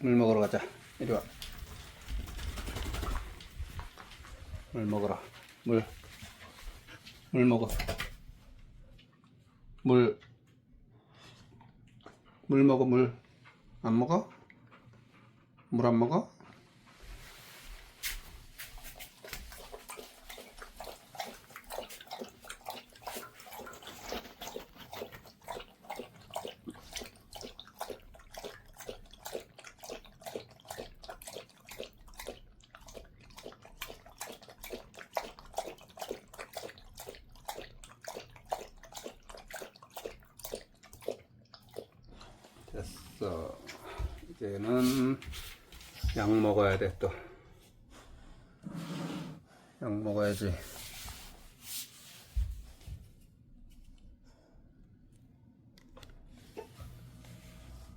물 먹으러 가자. 이리 와. 물 먹어라. 물. 물 먹어. 물. 물 먹어, 물. 안 먹어? 물 안 먹어? 됐어. 이제는 약 먹어야 돼, 또. 약 먹어야지.